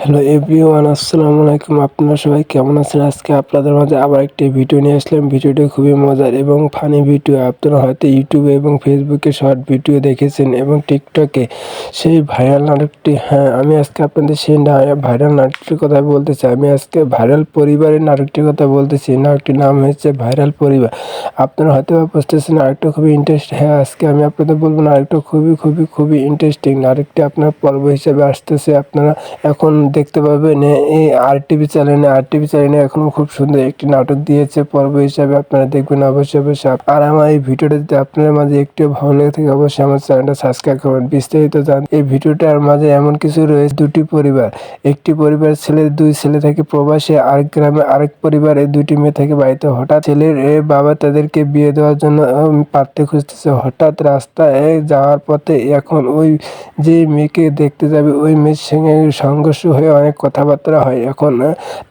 Hello everyone, আসসালামু আলাইকুম। আপনারা সবাই কেমন আছেন? আজকে আপনাদের মাঝে আবার একটি ভিডিও নিয়ে আসলাম। ভিডিওটি খুবই মজার এবং ফানি ভিডিও। আপনারা হয়তো ইউটিউবে এবং ফেসবুকে শর্ট ভিডিও দেখেছেন এবং টিকটকে সেই ভাইরাল নাটকটি হ্যাঁ আমি আজকে আপনাদের সেই ভাইরাল নাটকটির কথা বলতে চাই। আমি আজকে ভাইরাল পরিবারের নাটকটির কথা বলতেছি। নাটকটির নাম হচ্ছে ভাইরাল পরিবার। আপনারা হয়তো বুঝতেছেন আরেকটা খুবই ইন্টারেস্ট হ্যাঁ আজকে আমি আপনাদের বলব নাটকটা খুবই খুবই খুবই ইন্টারেস্টিং নাটকটি আপনার পর্ব হিসেবে আসতেছে। আপনারা এখন দেখতে পাবেন এই আর টিভি চ্যানেলে আর টিভি চ্যানেলে এখনও খুব সুন্দর একটি নাটক দিয়েছে পর্ব হিসাবে, আপনারা দেখবেন অবশ্যই অবশ্যই। আর আমার এই ভিডিওটা যদি আপনাদের মাঝে একটু ভালো লেগে থাকে, অবশ্যই আমার চ্যানেলটা সাবস্ক্রাইব করবেন। বিস্তারিত জান এই ভিডিওটার মাঝে এমন কিছু রয়েছে, দুটি পরিবার। একটি পরিবার ছেলে, দুই ছেলে থাকে প্রবাসে, আরেক গ্রামে, আরেক পরিবারে দুটি মেয়ে থাকে বাড়িতে। হঠাৎ ছেলের বাবা তাদেরকে বিয়ে দেওয়ার জন্য পাত্রী খুঁজতেছে। হঠাৎ রাস্তায় যাওয়ার পথে এখন ওই যে মেয়েকে দেখতে যাবে, ওই মেয়ের সঙ্গে সংঘর্ষ হয়ে অনেক কথাবার্তা হয়। এখন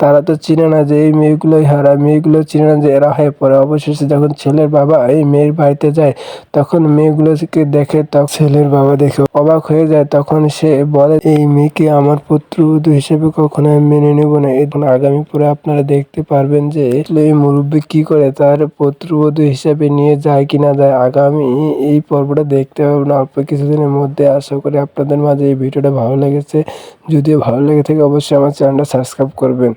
তারা তো চিনে না যে এই মেয়েগুলোই হারা মেয়েগুলো চিনে না যে এরা হয়ে পড়ে। অবশেষে যখন ছেলের বাবা এই মেয়ের বাড়িতে যায়, তখন মেয়েগুলোকে দেখে তখন ছেলের বাবা দেখে অবাক হয়ে যায়। তখন সে বলে, এই মেয়েকে আমার পুত্রবধূ হিসেবে কখনো মেনে নেব না। এখন আগামী পরে আপনারা দেখতে পারবেন যে এই মুরব্বী কি করে তার পুত্রবধূ হিসাবে নিয়ে যায় কি না যায় আগামী এই পর্বটা দেখতে পাবেন অল্প কিছুদিনের মধ্যে আশা করি আপনাদের মাঝে এই ভিডিওটা ভালো লেগেছে। যদিও ভালো লেগে থাকে অবশ্যই আমার চ্যানেলটা সাবস্ক্রাইব করবেন।